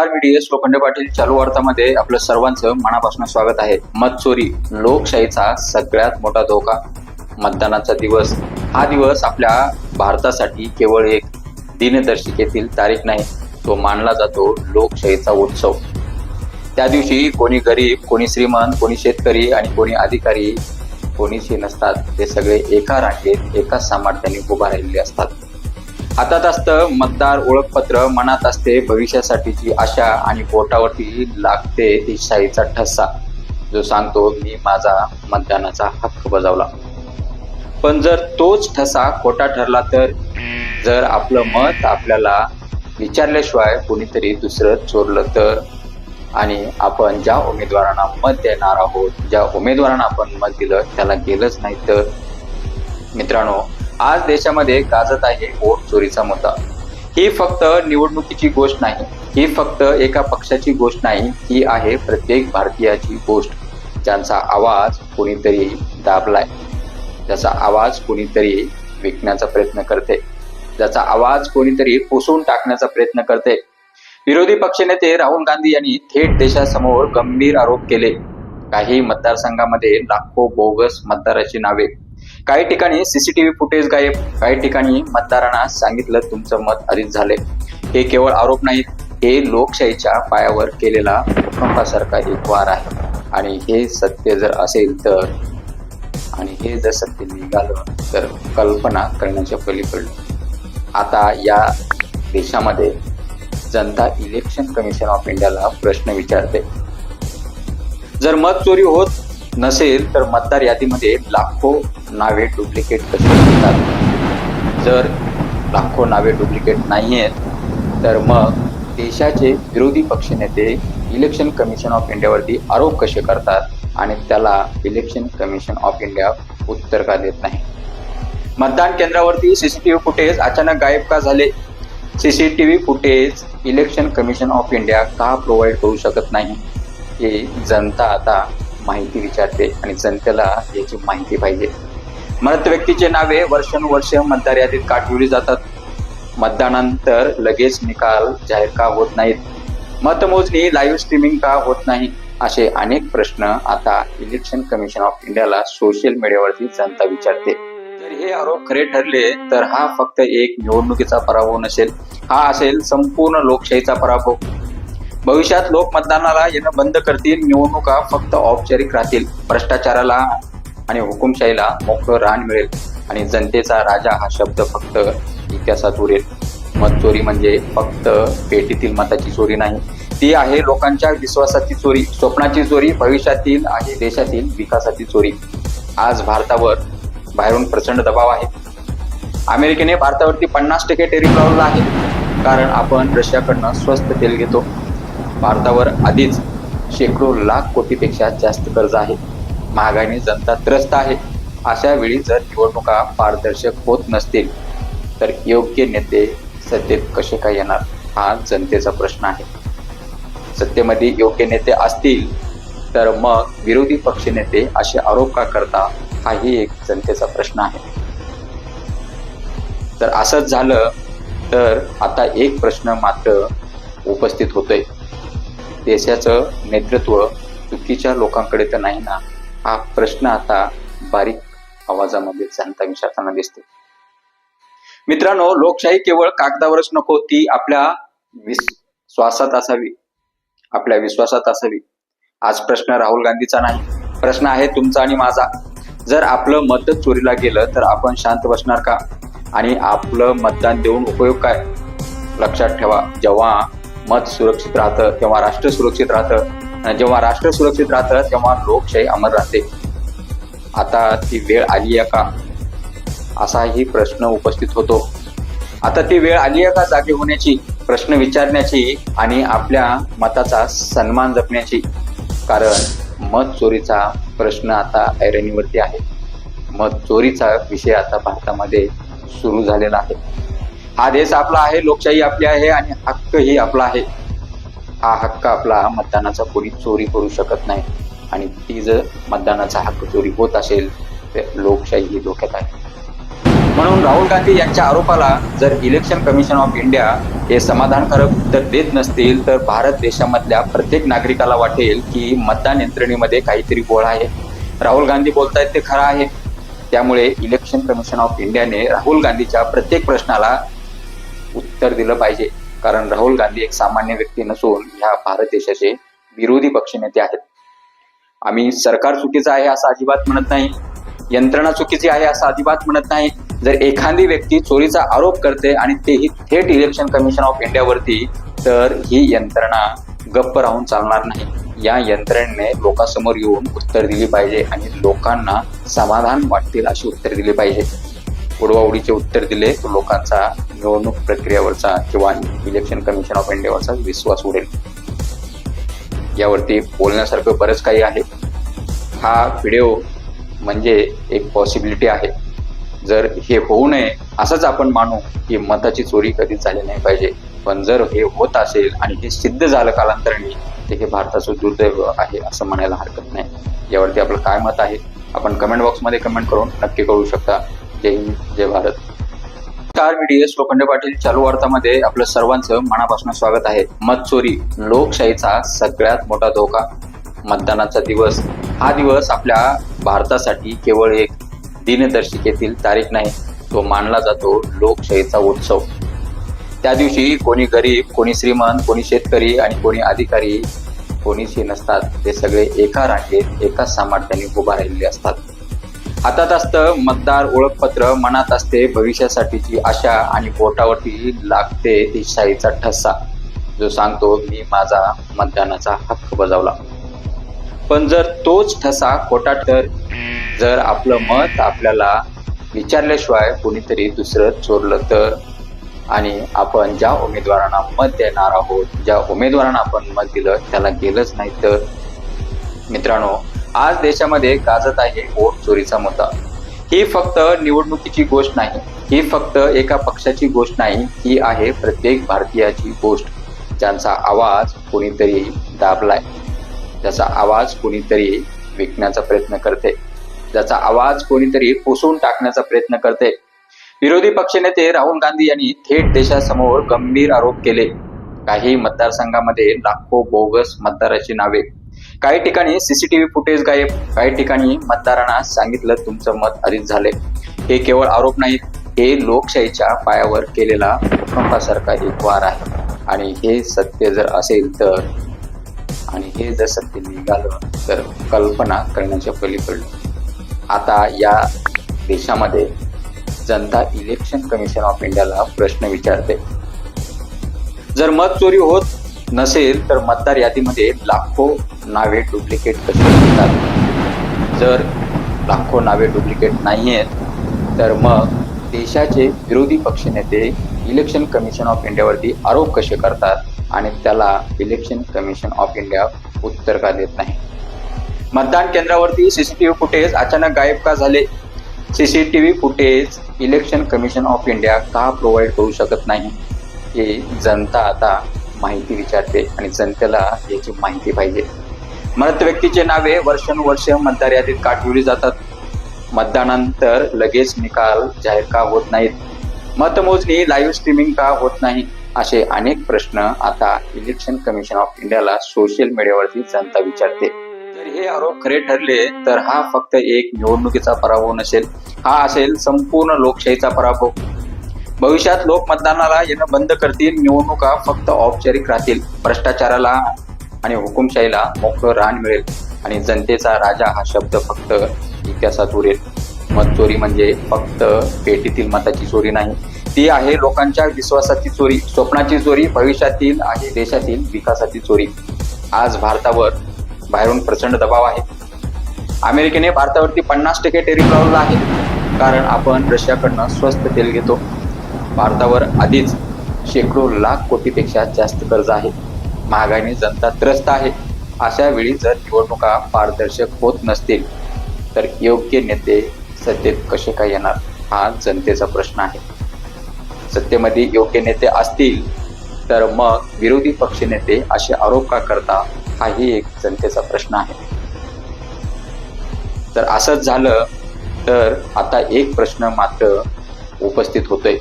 नमस्कार मी D S Lokhande Patil चालू वार्तामध्ये आपलं सर्वांचं मनापासून स्वागत आहे. मत चोरी लोकशाहीचा सगळ्यात मोठा धोका. मतदानाचा दिवस. हा दिवस आपल्या भारतासाठी केवळ एक दिनदर्शिकेतील तारीख नाही तो मानला जातो लोकशाहीचा उत्सव. त्या दिवशी कोणी गरीब कोणी श्रीमंत कोणी शेतकरी आणि कोणी अधिकारी कोणीशी नसतात. ते सगळे एका रांगेत एकाच सामर्थ्याने उभा राहिलेले असतात. हातात असतं मतदार ओळखपत्र मनात असते भविष्यासाठीची आशा आणि पोटावरती लागते ती शाहीचा ठसा. जो सांगतो मी माझा मतदानाचा हक्क बजावला. पण जर तोच ठसा खोटा ठरला तर? जर आपलं मत आपल्याला विचारल्याशिवाय कोणीतरी दुसरं चोरलं तर? आणि आपण ज्या उमेदवारांना मत देणार आहोत ज्या उमेदवारांना आपण मत दिलं त्याला गेलंच नाही तर? मित्रांनो आज देशामध्ये गाजत आहे वोट चोरीचा मुद्दा. ही फक्त निवडणुकीची गोष्ट नाही ही फक्त एका पक्षाची गोष्ट नाही ही आहे प्रत्येक भारतीयाची गोष्ट. ज्यांचा आवाज कोणीतरी दाबलाय ज्याचा आवाज कोणीतरी विकण्याचा प्रयत्न करते ज्याचा आवाज कोणीतरी पुसून टाकण्याचा प्रयत्न करते. विरोधी पक्षनेते राहुल गांधी यांनी थेट देशासमोर गंभीर आरोप केले. काही मतदारसंघामध्ये लाखो बोगस मतदाराची नावे काही ठिकाणी सीसीटीव्ही फुटेज गायब काही ठिकाणी मतदारांना सांगितलं तुमचं मत आधीच झालंय. हे केवळ आरोप नाहीत हे लोकशाहीच्या पायावर केलेला भूकंपासारखा एक वार आहे. आणि हे सत्य जर असेल तर आणि हे जर सत्य निघालं तर कल्पना करण्याच्या पलीकडलं आता या देशामध्ये जनता इलेक्शन कमिशन ऑफ इंडियाला प्रश्न विचारते. जर मत चोरी होत नसेल तर मतदार यादीमध्ये लाखो नावे डुप्लिकेट कशी असतात जर लाखो नावे डुप्लिकेट नाही आहेत तर मग देशाचे विरोधी पक्षनेते इलेक्शन कमिशन ऑफ इंडियावरती आरोप कसे करतात आणि त्याला इलेक्शन कमिशन ऑफ इंडिया उत्तर का देत नाही? मतदान केंद्रावरती सीसीटीव्ही फुटेज अचानक गायब का झाले? CCTV footage election commission of India का प्रोव्हाइड करू शकत नाही? हे जनता आता माहिती विचारते आणि जनतेला याची माहिती पाहिजे. मृत व्यक्तीचे नावे वर्षानुवर्ष मतदार यादीत का जातात. मतदानानंतर लगेच निकाल जाहीर का होत नाहीत? मतमोजणी लाईव्ह स्ट्रीमिंग का होत नाही? असे अनेक प्रश्न आता इलेक्शन कमिशन ऑफ इंडियाला सोशल मीडियावरती जनता विचारते. जर हे आरोप खरे ठरले तर हा फक्त एक निवडणुकीचा पराभव नसेल. हा असेल संपूर्ण लोकशाहीचा पराभव. भविष्यात लोक मतदानाला येणं बंद करतील निवडणुका फक्त औपचारिक राहतील. भ्रष्टाचाराला आणि हुकुमशाहीला मोकळं रान मिळेल आणि जनतेचा राजा हा शब्द फक्त इतिहासात उरेल. मत चोरी म्हणजे फक्त पेटीतील मताची चोरी नाही. ती आहे लोकांच्या विश्वासाची चोरी स्वप्नाची चोरी भविष्यातील आहे देशातील विकासाची चोरी. आज भारतावर बाहेरून प्रचंड दबाव आहे. अमेरिकेने भारतावरती पन्नास टक्के टेरिफ लावला आहे. कारण आपण रशियाकडनं स्वस्त तेल घेतो. भारतावर आधीच शेकडो लाख कोटीपेक्षा जास्त कर्ज आहे. महागाईने जनता त्रस्त आहे. अशा वेळी जर निवडणुका पारदर्शक होत नसतील तर योग्य नेते सत्तेत कसे काय येणार हा जनतेचा प्रश्न आहे. सत्तेमध्ये योग्य नेते असतील तर मग विरोधी पक्षनेते असे आरोप का करता हाही एक जनतेचा प्रश्न आहे. तर असंच झालं तर आता एक प्रश्न मात्र उपस्थित होतोय. देशाचं नेतृत्व चुकीच्या लोकांकडे तर नाही ना? हा प्रश्न आता बारीक आवाजामध्ये जनता विचारताना दिसते मित्रांनो लोकशाही केवळ कागदावरच नको ती आपल्या विश्वासात असावी. आपल्या विश्वासात असावी. आज प्रश्न राहुल गांधीचा नाही. प्रश्न आहे तुमचा आणि माझा. जर आपलं मत चोरीला गेलं तर आपण शांत बसणार का? आणि आपलं मतदान देऊन उपयोग काय? लक्षात ठेवा जेव्हा मत सुरक्षित राहतं तेव्हा राष्ट्र सुरक्षित राहतं. जेव्हा राष्ट्र सुरक्षित राहतं तेव्हा लोकशाही अमर राहते. आता ती वेळ आली आहे का? असाही प्रश्न उपस्थित होतो. आता ती वेळ आली आहे का जागे होण्याची? प्रश्न विचारण्याची आणि आपल्या मताचा सन्मान जपण्याची. कारण मत चोरीचा प्रश्न आता ऐरणीवरती आहे. मत चोरीचा विषय आता भारतामध्ये सुरू झालेला आहे. हा देश आपला आहे लोकशाही आपली आहे आणि हक्कही आपला आहे. हा हक्क आपला मतदानाचा कोणी चोरी करू शकत नाही. आणि ती जर मतदानाचा हक्क चोरी होत असेल तर लोकशाही ही धोक्यात आहे. म्हणून राहुल गांधी यांच्या आरोपाला जर इलेक्शन कमिशन ऑफ इंडिया हे समाधानकारक उत्तर देत नसतील तर भारत देशामधल्या प्रत्येक नागरिकाला वाटेल की मतदान यंत्रणेमध्ये काहीतरी गोळ आहे. राहुल गांधी बोलतायत ते खरं आहे. त्यामुळे इलेक्शन कमिशन ऑफ इंडियाने राहुल गांधीच्या प्रत्येक प्रश्नाला उत्तर दिलं पाहिजे. कारण राहुल गांधी एक सामान्य व्यक्ती नसून ह्या भारत देशाचे विरोधी पक्षनेते आहेत. आम्ही सरकार चुकीचं आहे असं अजिबात म्हणत नाही. यंत्रणा चुकीची आहे असं अजिबात म्हणत नाही. जर एखादी व्यक्ती चोरीचा आरोप करते आणि तेही थेट इलेक्शन कमिशन ऑफ इंडियावरती तर ही यंत्रणा गप्प राहून चालणार नाही. या यंत्रणेने लोकांसमोर येऊन उत्तर दिली पाहिजे आणि लोकांना समाधान वाटतील अशी उत्तर दिली पाहिजे. उडवाउडीचे उत्तर दिले तर लोकांचा निवडणूक प्रक्रियेवरचा किंवा इलेक्शन कमिशन ऑफ इंडियावरचा विश्वास उडेल. यावरती बोलण्यासारखं बरंच काही आहे. हा व्हिडिओ म्हणजे एक पॉसिबिलिटी आहे. जर हे होऊ नये असंच आपण मानू की मताची चोरी कधीच झाली नाही पाहिजे. पण जर हे होत असेल आणि हे सिद्ध झालं कालांतराने तर हे भारताचं दुर्दैव आहे असं म्हणायला हरकत नाही. यावरती आपलं काय मत आहे? आपण कमेंट बॉक्समध्ये कमेंट करून नक्की कळू शकता. जय हिंद जय भारत. स्टार मी डी लोखंडे पाटील चालू वार्तामध्ये आपलं सर्वांचं मनापासून स्वागत आहे. मत चोरी लोकशाहीचा सगळ्यात मोठा धोका. मतदानाचा दिवस. हा दिवस आपल्या भारतासाठी केवळ एक दिनदर्शिकेतील तारीख नाही तो मानला जातो लोकशाहीचा उत्सव. त्या दिवशी कोणी गरीब कोणी श्रीमंत कोणी शेतकरी आणि कोणी अधिकारी कोणीशी नसतात. ते सगळे एका रांगेत एकाच सामर्थ्याने उभा राहिलेले असतात. हातात असतं मतदार ओळखपत्र मनात असते भविष्यासाठीची आशा आणि पोटावरती लागते ती शाहीचा ठसा. जो सांगतो मी माझा मतदानाचा हक्क बजावला. पण जर तोच ठसा खोटा तर? जर आपलं मत आपल्याला विचारल्याशिवाय कोणीतरी दुसरं चोरलं तर? आणि आपण ज्या उमेदवारांना मत देणार आहोत ज्या उमेदवारांना आपण मत दिलं त्याला गेलंच नाही तर? मित्रांनो आज देशामध्ये गाजत आहे वोट चोरीचा मुद्दा. ही फक्त निवडणुकीची गोष्ट नाही ही फक्त एका पक्षाची गोष्ट नाही ही आहे प्रत्येक भारतीयाची गोष्ट. ज्यांचा आवाज कोणीतरी दाबलाय ज्याचा आवाज कोणीतरी विकण्याचा प्रयत्न करते ज्याचा आवाज कोणीतरी पुसून टाकण्याचा प्रयत्न करते. विरोधी पक्षनेते राहुल गांधी यांनी थेट देशासमोर गंभीर आरोप केले. काही मतदारसंघामध्ये लाखो बोगस मतदाराची नावे काही ठिकाणी सीसीटीव्ही फुटेज गायब काही ठिकाणी मतदारांना सांगितलं तुमचं मत अधिक झाले हे केवळ आरोप नाहीत हे लोकशाहीच्या पायावर केलेला भूकंपासारखा एक वार आहे. आणि हे सत्य जर असेल तर आणि हे जर सत्य निघालं तर कल्पना करण्याच्या पलीकडलं आता या देशामध्ये जनता इलेक्शन कमिशन ऑफ इंडियाला प्रश्न विचारते. जर मत चोरी होत नसेल तर मतदार यादीमध्ये लाखो नावे डुप्लिकेट कशी असतात जर लाखो नावे डुप्लिकेट नाही आहेत तर मग देशाचे विरोधी पक्षनेते इलेक्शन कमिशन ऑफ इंडियावरती आरोप कसे करतात आणि त्याला इलेक्शन कमिशन ऑफ इंडिया उत्तर का देत नाही? मतदान केंद्रावरती सीसीटीव्ही फुटेज अचानक गायब का झाले? CCTV footage election commission of India का प्रोव्हाइड करू शकत नाही? हे जनता आता माहिती विचारते आणि जनतेला याची माहिती पाहिजे. मृत व्यक्तीचे नावे वर्षानुवर्ष मतदार यादीत का जातात. मतदानानंतर लगेच निकाल जाहीर का होत नाहीत? मतमोजणी लाईव्ह स्ट्रीमिंग का होत नाही? असे अनेक प्रश्न आता इलेक्शन कमिशन ऑफ इंडियाला सोशल मीडियावरती जनता विचारते. जर हे आरोप खरे ठरले तर हा फक्त एक निवडणुकीचा पराभव नसेल. हा असेल संपूर्ण लोकशाहीचा पराभव. भविष्यात लोक मतदानाला येणं बंद करतील निवडणुका फक्त औपचारिक राहतील. भ्रष्टाचाराला आणि हुकुमशाहीला मोकळं रान मिळेल. आणि जनतेचा राजा हा शब्द फक्त इतिहासात उरेल. मत चोरी म्हणजे फक्त पेटीतील मताची चोरी नाही. ती आहे लोकांच्या विश्वासाची चोरी. स्वप्नाची चोरी भविष्यातील आहे देशातील विकासाची चोरी. आज भारतावर बाहेरून प्रचंड दबाव आहे. अमेरिकेने भारतावरती पन्नास टक्के टेरिफ लावला आहे. कारण आपण रशियाकडनं स्वस्त तेल घेतो. भारतावर आधीच शेकडो लाख कोटीपेक्षा जास्त कर्ज आहे. महागाईने जनता त्रस्त आहे. अशा वेळी जर निवडणुका पारदर्शक होत नसतील तर योग्य नेते सत्तेत कसे काय येणार हा जनतेचा प्रश्न आहे. सत्तेमध्ये योग्य नेते असतील तर मग विरोधी पक्षनेते असे आरोप का करता हाही एक जनतेचा प्रश्न आहे. तर असंच झालं तर आता एक प्रश्न मात्र उपस्थित होतोय.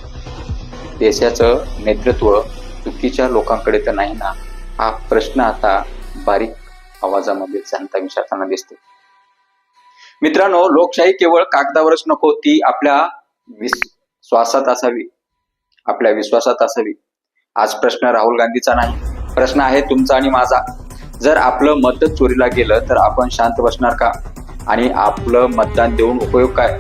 देशाचं नेतृत्व चुकीच्या लोकांकडे तर नाही ना? हा प्रश्न आता बारीक आवाजामध्ये जनता विचारताना दिसते मित्रांनो लोकशाही केवळ कागदावरच नको ती आपल्या विश्वासात असावी. आपल्या विश्वासात असावी. आज प्रश्न राहुल गांधीचा नाही. प्रश्न आहे तुमचा आणि माझा. जर आपलं मत चोरीला गेलं तर आपण शांत बसणार का? आणि आपलं मतदान देऊन उपयोग काय?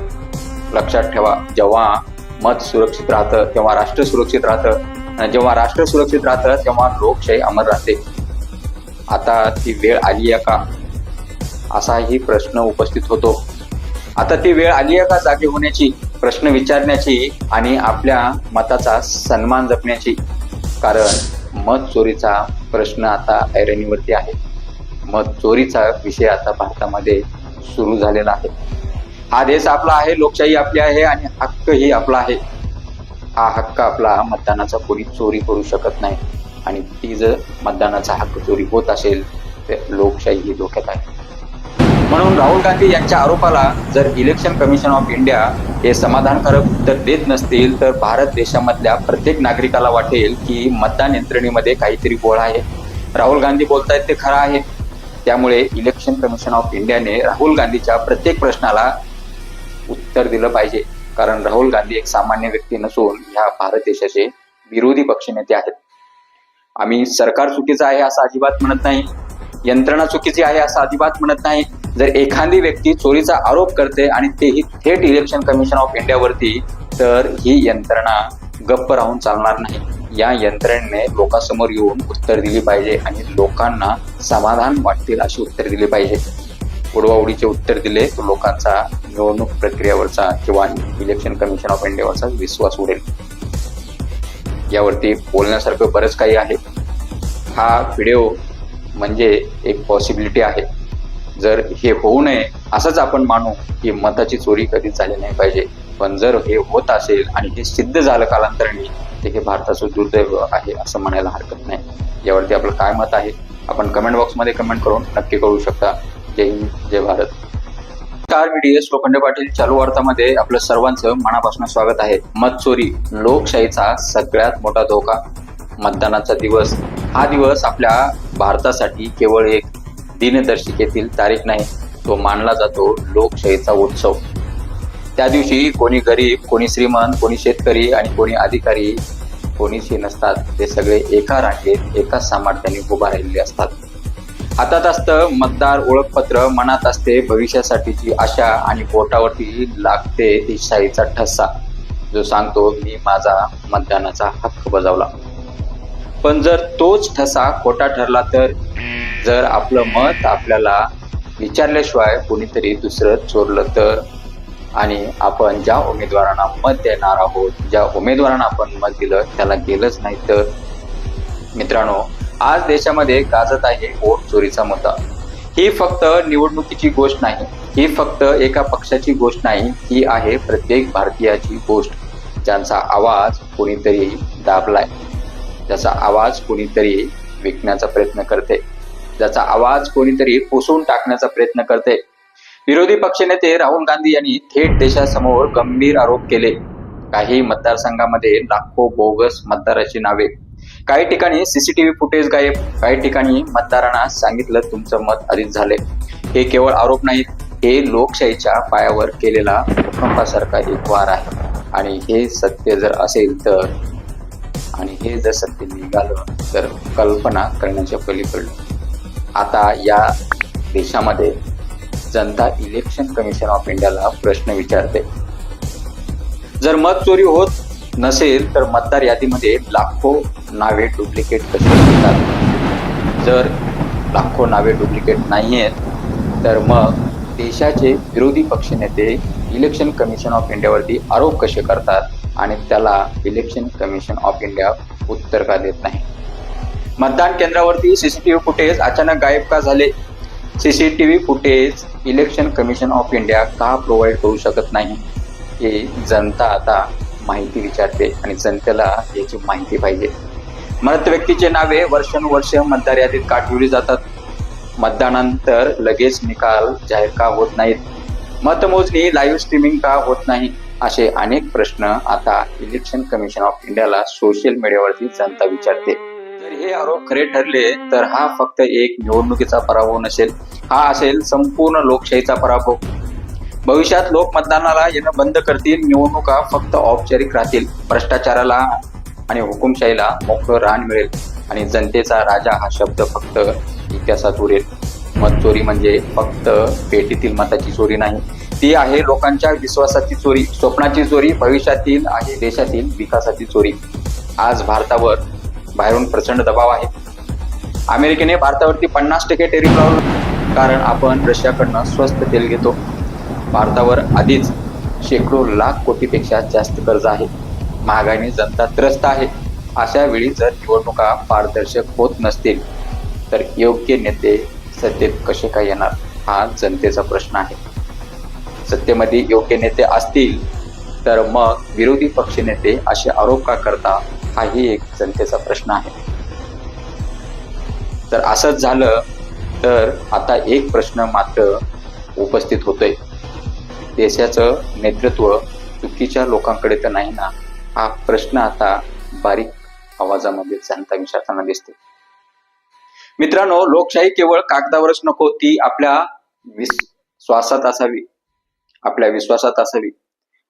लक्षात ठेवा जेव्हा मत सुरक्षित राहतं तेव्हा राष्ट्र सुरक्षित राहतं जेव्हा राष्ट्र सुरक्षित राहतं तेव्हा लोकशाही अमर राहते. आता ती वेळ आली आहे का? असाही प्रश्न उपस्थित होतो. आता ती वेळ आली आहे का जागे होण्याची? प्रश्न विचारण्याची आणि आपल्या मताचा सन्मान जपण्याची. कारण मत चोरीचा प्रश्न आता ऐरणीवरती आहे. मत चोरीचा विषय आता भारतामध्ये सुरू झालेला आहे. हा देश आपला आहे लोकशाही आपली आहे आणि हक्कही आपला आहे. हा हक्क आपला मतदानाचा कोणी चोरी करू शकत नाही. आणि ती जर मतदानाचा हक्क चोरी होत असेल तर लोकशाही ही धोक्यात आहे. म्हणून राहुल गांधी यांच्या आरोपाला जर इलेक्शन कमिशन ऑफ इंडिया हे समाधानकारक उत्तर देत नसतील तर भारत देशामधल्या प्रत्येक नागरिकाला वाटेल की मतदान यंत्रणेमध्ये काहीतरी गोळ आहे. राहुल गांधी बोलतायत ते खरं आहे. त्यामुळे इलेक्शन कमिशन ऑफ इंडियाने राहुल गांधीच्या प्रत्येक प्रश्नाला उत्तर दिलं पाहिजे. कारण राहुल गांधी एक सामान्य व्यक्ती नसून ह्या भारत देशाचे विरोधी पक्षनेते आहेत. आम्ही सरकार चुकीचं आहे असं अजिबात म्हणत नाही. यंत्रणा चुकीची आहे असं अजिबात म्हणत नाही. जर एखादी व्यक्ती चोरीचा आरोप करते आणि तेही थेट इलेक्शन कमिशन ऑफ इंडियावरती तर ही यंत्रणा गप्प राहून चालणार नाही. या यंत्रणेने लोकांसमोर येऊन उत्तर दिली पाहिजे आणि लोकांना समाधान वाटतील अशी उत्तर दिली पाहिजे. उडवाउडीचे उत्तर दिले. लोकांचा निवडणूक प्रक्रियेवरचा किंवा इलेक्शन कमिशन ऑफ इंडियावरचा विश्वास उडेल. यावरती बोलण्यासारखं बरंच काही आहे. हा व्हिडिओ म्हणजे एक पॉसिबिलिटी आहे. जर हे होऊ नये असंच आपण मानू की मताची चोरी कधीच झाली नाही पाहिजे. पण जर हे होत असेल आणि हे सिद्ध झालं कालांतराने ते हे भारताचं दुर्दैव आहे असं म्हणायला हरकत नाही. यावरती आपलं काय मत आहे? आपण कमेंट बॉक्समध्ये कमेंट करून नक्की कळू शकता. जय हिंद जय भारत. नमस्कार मी लोखंड पाटील चालू वार्तामध्ये आपलं सर्वांचं मनापासून स्वागत आहे. मत चोरी लोकशाहीचा सगळ्यात मोठा धोका. मतदानाचा दिवस. हा दिवस आपल्या भारतासाठी केवळ एक दिनदर्शिकेतील तारीख नाही तो मानला जातो लोकशाहीचा उत्सव. त्या दिवशी कोणी गरीब कोणी श्रीमंत कोणी शेतकरी आणि कोणी अधिकारी कोणीच नसतात. ते सगळे एका रांगेत एका सामर्थ्याने उभा राहिलेले असतात. हातात असतं मतदार ओळखपत्र मनात असते भविष्यासाठीची आशा आणि पोटावरती लागते ती शाहीचा ठसा. जो सांगतो मी माझा मतदानाचा हक्क बजावला. पण जर तोच ठसा खोटा ठरला तर? जर आपलं मत आपल्याला विचारल्याशिवाय कोणीतरी दुसरं चोरलं तर? आणि आपण ज्या उमेदवारांना मत देणार आहोत ज्या उमेदवारांना आपण मत दिलं त्याला गेलंच नाही तर? मित्रांनो आज देशामध्ये गाजत आहे वोट चोरीचा मुद्दा. ही फक्त निवडणुकीची गोष्ट नाही ही फक्त एका पक्षाची गोष्ट नाही ही आहे प्रत्येक भारतीयाची गोष्ट. ज्यांचा आवाज कोणीतरी दाबलाय ज्याचा आवाज कोणीतरी विकण्याचा प्रयत्न करते ज्याचा आवाज कोणीतरी पुसून टाकण्याचा प्रयत्न करते. विरोधी पक्षनेते राहुल गांधी यांनी थेट देशासमोर गंभीर आरोप केले. काही मतदारसंघामध्ये लाखो बोगस मतदाराची नावे काही ठिकाणी सीसीटीव्ही फुटेज गायब काही ठिकाणी मतदारांना सांगितलं तुमचं मत आधीच झाले हे केवळ आरोप नाहीत हे लोकशाहीच्या पायावर केलेला भूकंपासारखा एक वार आहे. आणि हे सत्य जर असेल तर आणि हे जर सत्य निघालं तर कल्पना करण्याच्या पलीकडलं आता या देशामध्ये जनता इलेक्शन कमिशन ऑफ इंडियाला प्रश्न विचारते. जर मत चोरी होत नसेल तर मतदार यादीमध्ये लाखो नावे डुप्लिकेट कशी असतात जर लाखो नावे डुप्लिकेट नाही आहेत तर मग देशाचे विरोधी पक्षनेते इलेक्शन कमिशन ऑफ इंडियावरती आरोप कसे करतात आणि त्याला इलेक्शन कमिशन ऑफ इंडिया उत्तर का देत नाही? मतदान केंद्रावरती सीसीटीव्ही फुटेज अचानक गायब का झाले? CCTV footage election commission of India का प्रोव्हाइड करू शकत नाही? हे जनता आता माहिती विचारते आणि जनतेला याची माहिती पाहिजे. मृत व्यक्तीचे नावे वर्षानुवर्ष मतदार यादीत का जातात. मतदानानंतर लगेच निकाल जाहीर का होत नाहीत? मतमोजणी लाईव्ह स्ट्रीमिंग का होत नाही? असे अनेक प्रश्न आता इलेक्शन कमिशन ऑफ इंडियाला सोशल मीडियावरती जनता विचारते. जर हे आरोप खरे ठरले तर हा फक्त एक निवडणुकीचा पराभव नसेल. हा असेल संपूर्ण लोकशाहीचा पराभव. भविष्यात लोक मतदानाला येणं बंद करतील निवडणुका फक्त औपचारिक राहतील. भ्रष्टाचाराला आणि हुकुमशाहीला मोकळं रान मिळेल आणि जनतेचा राजा हा शब्द फक्त इतिहासात उरेल. मत चोरी म्हणजे फक्त पेटीतील मताची चोरी नाही. ती आहे लोकांच्या विश्वासाची चोरी स्वप्नाची चोरी भविष्यातील आणि देशातील विकासाची चोरी. आज भारतावर बाहेरून प्रचंड दबाव आहे. अमेरिकेने भारतावरती पन्नास टक्के टेरिफ लावलं. कारण आपण रशियाकडनं स्वस्त तेल घेतो. भारतावर आधीच शेकडो लाख कोटीपेक्षा जास्त कर्ज आहे. महागाईने जनता त्रस्त आहे. अशा वेळी जर निवडणुका पारदर्शक होत नसतील तर योग्य नेते सत्तेत कसे काय येणार हा जनतेचा प्रश्न आहे. सत्तेमध्ये योग्य नेते असतील तर मग विरोधी पक्षनेते असे आरोप का करता हाही एक जनतेचा प्रश्न आहे. तर असंच झालं तर आता एक प्रश्न मात्र उपस्थित होतोय. देशाचं नेतृत्व चुकीच्या लोकांकडे तर नाही ना? हा प्रश्न आता बारीक आवाजामध्ये जनता विचारताना दिसते मित्रांनो लोकशाही केवळ कागदावरच नको ती आपल्या विश्वासात असावी. आपल्या विश्वासात असावी.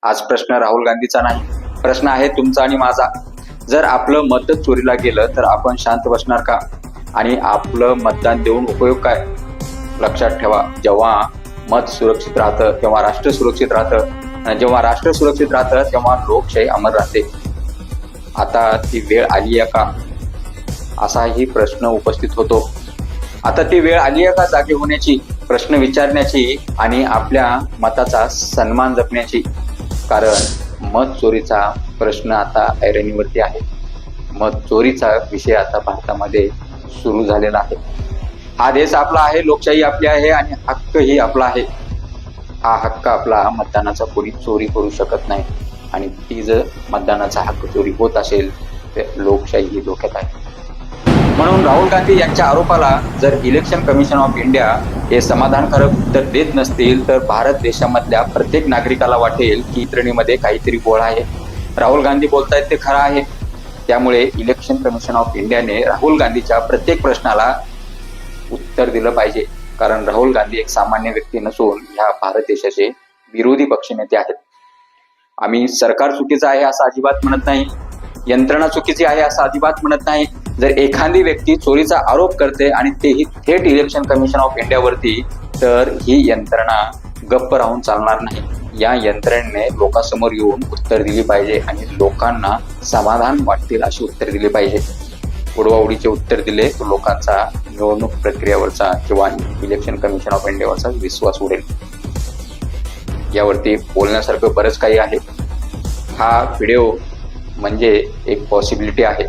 आज प्रश्न राहुल गांधीचा नाही. प्रश्न आहे तुमचा आणि माझा. जर आपलं मतच चोरीला गेलं तर आपण शांत बसणार का? आणि आपलं मतदान देऊन उपयोग काय? लक्षात ठेवा जेव्हा मत सुरक्षित राहतं तेव्हा राष्ट्र सुरक्षित राहतं आणि जेव्हा राष्ट्र सुरक्षित राहतं तेव्हा लोकशाही अमर राहते. आता ती वेळ आली आहे का? असाही प्रश्न उपस्थित होतो. आता ती वेळ आली आहे का जागे होण्याची? प्रश्न विचारण्याची आणि आपल्या मताचा सन्मान जपण्याची. कारण मत चोरीचा प्रश्न आता ऐरणीवरती आहे. मत चोरीचा विषय आता भारतामध्ये सुरू झालेला आहे. हा देश आपला आहे लोकशाही आपली आहे आणि हक्कही आपला आहे. हा हक्क आपला मतदानाचा कोणी चोरी करू शकत नाही. आणि ती जर मतदानाचा हक्क चोरी होत असेल तर लोकशाही ही धोक्यात आहे. म्हणून राहुल गांधी यांच्या आरोपाला जर इलेक्शन कमिशन ऑफ इंडिया हे समाधानकारक उत्तर देत नसतील तर भारत देशामधल्या प्रत्येक नागरिकाला वाटेल की इतरणीमध्ये काहीतरी गोळ आहे. राहुल गांधी बोलतायत ते खरं आहे. त्यामुळे इलेक्शन कमिशन ऑफ इंडियाने राहुल गांधीच्या प्रत्येक प्रश्नाला उत्तर दिलं पाहिजे. कारण राहुल गांधी एक सामान्य व्यक्ती नसून ह्या भारत देशाचे विरोधी पक्षनेते आहेत. आम्ही सरकार चुकीचं आहे असं अजिबात म्हणत नाही. यंत्रणा चुकीची आहे असं अजिबात म्हणत नाही. जर एखादी व्यक्ती चोरीचा आरोप करते आणि तेही थेट इलेक्शन कमिशन ऑफ इंडियावरती तर ही यंत्रणा गप्प राहून चालणार नाही. या यंत्रणेने लोकांसमोर येऊन उत्तर दिली पाहिजे आणि लोकांना समाधान वाटतील अशी उत्तर दिली पाहिजे. उडवाउडीचे उत्तर दिले. तर लोकांचा निवडणूक प्रक्रियेवरचा किंवा इलेक्शन कमिशन ऑफ इंडियावरचा विश्वास उडेल. यावरती बोलण्यासारखं बरंच काही आहे. हा व्हिडिओ म्हणजे एक पॉसिबिलिटी आहे.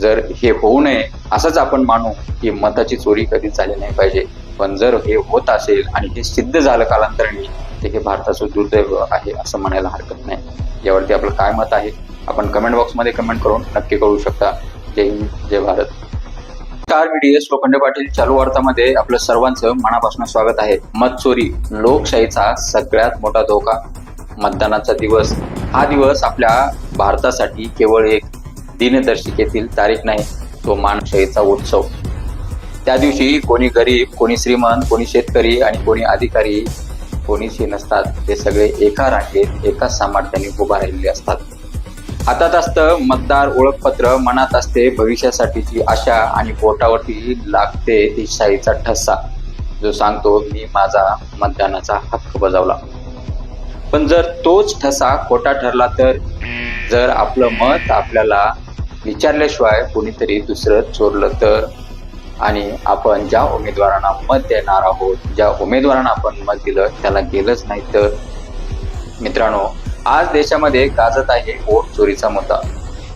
जर हे होऊ नये असंच आपण मानू की मताची चोरी कधीच झाली नाही पाहिजे. पण जर हे होत असेल आणि हे सिद्ध झालं कालांतराने तर हे भारताचं दुर्दैव आहे असं म्हणायला हरकत नाही. यावरती आपलं काय मत आहे? आपण कमेंट बॉक्समध्ये कमेंट करून नक्की कळू शकता. जय हिंद जय Bharat. Star media D Lokhande Patil चालू वार्तामध्ये आपलं सर्वांचं मनापासून स्वागत आहे. मत चोरी लोकशाहीचा सगळ्यात मोठा धोका. मतदानाचा दिवस. हा दिवस आपल्या भारतासाठी केवळ एक दिनदर्शिकेतील तारीख नाही तो मानशाहीचा उत्सव. त्या दिवशी कोणी गरीब कोणी श्रीमंत कोणी शेतकरी आणि कोणी अधिकारी कोणीशी नसतात. ते सगळे एका रांगेत एकाच सामर्थ्याने उभा राहिलेले असतात. हातात असतं मतदार ओळखपत्र मनात असते भविष्यासाठीची आशा आणि पोटावरती लागते ती शाहीचा ठसा. जो सांगतो मी माझा मतदानाचा हक्क बजावला. पण जर तोच ठसा खोटा ठरला तर? जर आपलं मत आपल्याला विचारल्याशिवाय कोणीतरी दुसरं चोरलं तर? आणि आपण ज्या उमेदवारांना मत देणार आहोत ज्या उमेदवारांना आपण मत दिलं त्याला गेलंच नाही तर? मित्रांनो आज देशामध्ये गाजत आहे वोट चोरीचा मुद्दा.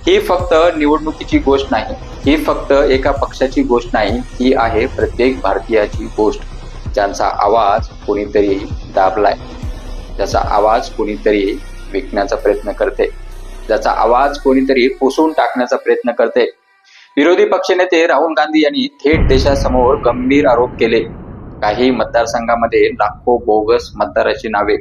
ही फक्त निवडणुकीची गोष्ट नाही ही फक्त एका पक्षाची गोष्ट नाही ही आहे प्रत्येक भारतीयाची गोष्ट. ज्यांचा आवाज कोणीतरी दाबलाय ज्याचा आवाज कोणीतरी विकण्याचा प्रयत्न करते ज्याचा आवाज कोणीतरी पुसून टाकण्याचा प्रयत्न करते. विरोधी पक्षनेते राहुल गांधी यांनी थेट देशासमोर गंभीर आरोप केले. काही मतदारसंघामध्ये लाखो बोगस मतदाराची नावे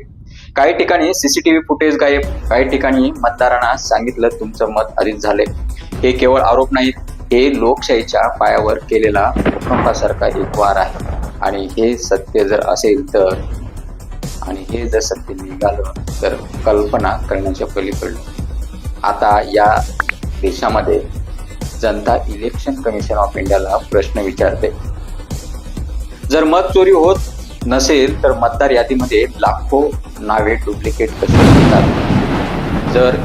काही ठिकाणी सीसीटीव्ही फुटेज गायब काही ठिकाणी मतदारांना सांगितलं तुमचं मत आधीच झालंय. हे केवळ आरोप नाहीत हे लोकशाहीच्या पायावर केलेला भूकंपासारखा एक वार आहे. आणि हे सत्य जर असेल तर आणि हे जर सत्य निघालं तर कल्पना करण्याच्या पलीकडलं आता या देशामध्ये जनता इलेक्शन कमिशन ऑफ इंडियाला प्रश्न विचारते. जर मत चोरी होत नसेल तर मतदार यादीमध्ये लाखो नावे डुप्लिकेट कशी मिळतात जर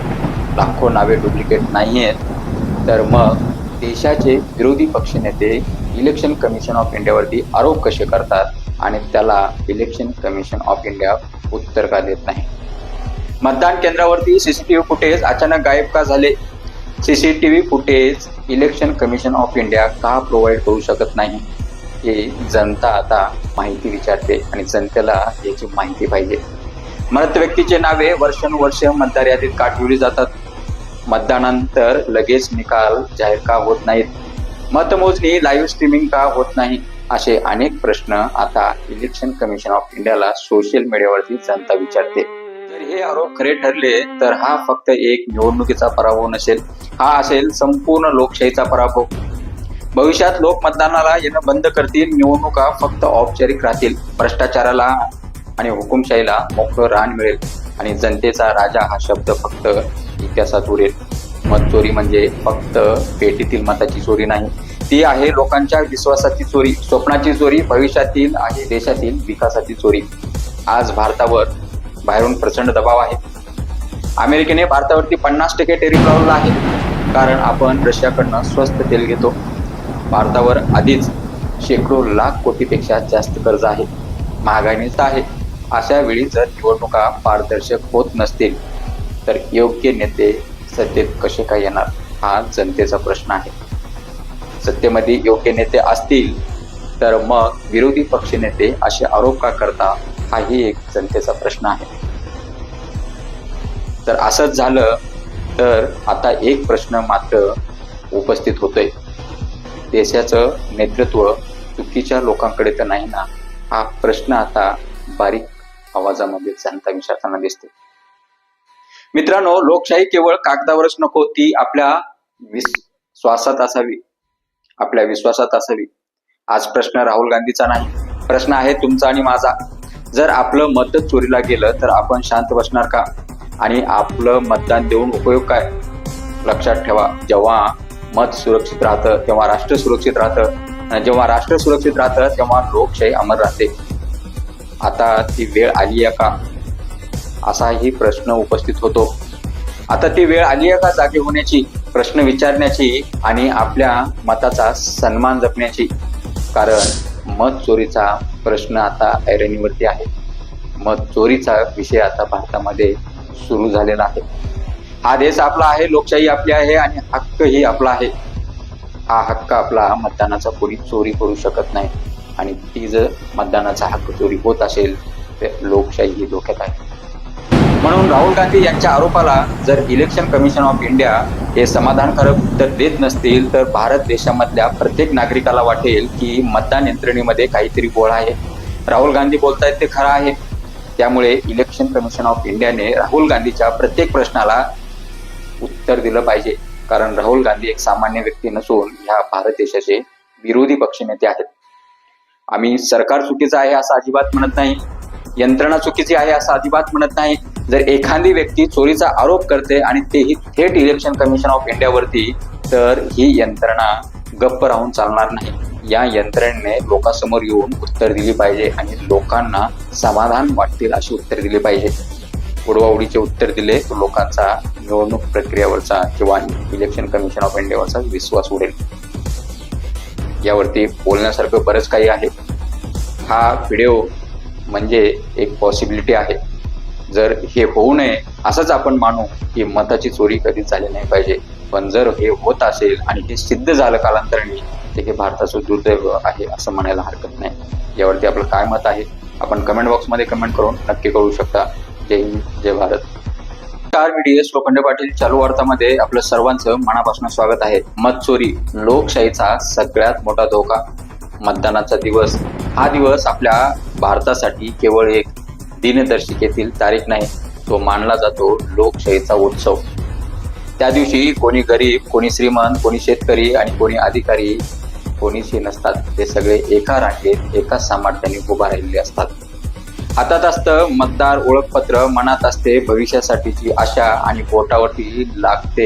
लाखो नावे डुप्लिकेट नाही आहेत तर मग देशाचे विरोधी पक्षनेते इलेक्शन कमिशन ऑफ इंडियावरती आरोप कसे करतात आणि त्याला इलेक्शन कमिशन ऑफ इंडिया उत्तर का देत नाही? मतदान केंद्रावरती सीसीटीव्ही फुटेज अचानक गायब का झाले? CCTV footage election commission of India का प्रोव्हाइड करू शकत नाही? हे जनता आता माहिती विचारते आणि जनतेला याची माहिती पाहिजे. मृत व्यक्तीचे नावे वर्षानुवर्ष मतदार यादीत काठविली जातात. मतदानानंतर लगेच निकाल जाहीर का होत नाहीत? मतमोजणी लाईव्ह स्ट्रीमिंग का होत नाही? असे अनेक प्रश्न आता इलेक्शन कमिशन ऑफ इंडियाला सोशल मीडियावरती जनता विचारते. जर हे आरोप खरे ठरले तर हा फक्त एक निवडणुकीचा पराभव नसेल. हा असेल संपूर्ण लोकशाहीचा पराभव. भविष्यात लोक मतदानाला येणं बंद करतील निवडणुका फक्त औपचारिक राहतील. भ्रष्टाचाराला आणि हुकुमशाहीला मोकळं रान मिळेल. आणि जनतेचा राजा हा शब्द फक्त इतिहासात उरेल. मत चोरी म्हणजे फक्त पेटीतील मताची चोरी नाही. ती आहे लोकांच्या विश्वासाची चोरी स्वप्नाची चोरी भविष्यातील आणि देशातील विकासाची चोरी. आज भारतावर बाहेरून प्रचंड दबाव आहे. अमेरिकेने भारतावरती पन्नास टक्के टेरिफ लावला आहे. कारण आपण रशियाकडनं स्वस्त तेल घेतो. भारतावर आधीच शेकडो लाख कोटीपेक्षा जास्त कर्ज आहे. महागाईनेच आहे. अशा वेळी जर निवडणुका पारदर्शक होत नसतील तर योग्य नेते सत्तेत कसे काय येणार? हा जनतेचा प्रश्न आहे. सत्तेमध्ये योग्य नेते असतील तर मग विरोधी पक्षनेते असे आरोप का करता? हाही एक जनतेचा प्रश्न आहे. तर असंच झालं तर आता एक प्रश्न मात्र उपस्थित होतोय. देशाचं नेतृत्व चुकीच्या लोकांकडे तर नाही ना? हा प्रश्न आता बारीक आवाजामध्ये जनता विचारताना दिसते मित्रांनो लोकशाही केवळ कागदावरच नको ती आपल्या विश्वासात असावी. आपल्या विश्वासात असावी. आज प्रश्न राहुल गांधीचा नाही. प्रश्न आहे तुमचा आणि माझा. जर आपलं मतच चोरीला गेलं तर आपण शांत बसणार का? आणि आपलं मतदान देऊन उपयोग काय? लक्षात ठेवा जेव्हा मत सुरक्षित राहतं तेव्हा राष्ट्र सुरक्षित राहतं आणि जेव्हा राष्ट्र सुरक्षित राहतं तेव्हा लोकशाही अमर राहते. आता ती वेळ आली आहे का? असाही प्रश्न उपस्थित होतो. आता ती वेळ आली आहे का जागे होण्याची? प्रश्न विचारण्याची आणि आपल्या मताचा सन्मान जपण्याची. कारण मत चोरीचा प्रश्न आता ऐरणीवरती आहे. मत चोरीचा विषय आता भारतामध्ये सुरू झालेला आहे. हा देश आपला आहे लोकशाही आपली आहे आणि हक्कही आपला आहे. हा हक्क आपला मतदानाचा कोणी चोरी करू शकत नाही. आणि ती जर मतदानाचा हक्क चोरी होत असेल तर लोकशाही ही धोक्यात आहे. म्हणून राहुल गांधी यांच्या आरोपाला जर इलेक्शन कमिशन ऑफ इंडिया हे समाधानकारक उत्तर देत नसतील तर भारत देशामधल्या प्रत्येक नागरिकाला वाटेल की मतदान यंत्रणेमध्ये काहीतरी गोळ आहे. राहुल गांधी बोलतायत ते खरं आहे. त्यामुळे इलेक्शन कमिशन ऑफ इंडियाने राहुल गांधीच्या प्रत्येक प्रश्नाला उत्तर दिलं पाहिजे. कारण राहुल गांधी एक सामान्य व्यक्ती नसून ह्या भारत देशाचे विरोधी पक्षनेते आहेत. आम्ही सरकार चुकीचं आहे असं अजिबात म्हणत नाही. यंत्रणा चुकीची आहे असं अजिबात म्हणत नाही. जर एखादी व्यक्ती चोरीचा आरोप करते आणि तेही थेट इलेक्शन कमिशन ऑफ इंडियावरती तर ही यंत्रणा गप्प राहून चालणार नाही. या यंत्रणेने लोकांसमोर येऊन उत्तर दिली पाहिजे आणि लोकांना समाधान वाटतील अशी उत्तर दिली पाहिजे. उडवाउडीचे उत्तर दिले. तर लोकांचा निवडणूक प्रक्रियेवरचा किंवा इलेक्शन कमिशन ऑफ इंडियावरचा विश्वास उडेल. यावरती बोलण्यासारखं बरंच काही आहे. हा व्हिडिओ म्हणजे एक पॉसिबिलिटी आहे. जर हे होऊ नये असंच आपण मानू की मताची चोरी कधीच झाली नाही पाहिजे. पण जर हे होत असेल आणि हे सिद्ध झालं कालांतराने तर हे भारताचं दुर्दैव आहे असं म्हणायला हरकत नाही. यावरती आपलं काय मत आहे? आपण कमेंट बॉक्समध्ये कमेंट करून नक्की कळू शकता. जय हिंद जय भारत. स्टार मीडिया लोखंड पाटील चालू वार्तामध्ये आपलं सर्वांचं मनापासून स्वागत आहे. मत चोरी लोकशाहीचा सगळ्यात मोठा धोका. मतदानाचा दिवस. हा दिवस आपल्या भारतासाठी केवळ एक दिनदर्शिकेतील तारीख नाही तो मानला जातो लोकशाहीचा उत्सव. त्या दिवशी कोणी गरीब कोणी श्रीमंत कोणी शेतकरी आणि कोणी अधिकारी कोणीशी नसतात. ते सगळे एका रांगेत एकाच सामर्थ्याने उभा राहिलेले असतात. हातात असतं मतदार ओळखपत्र मनात असते भविष्यासाठीची आशा आणि पोटावरती लागते.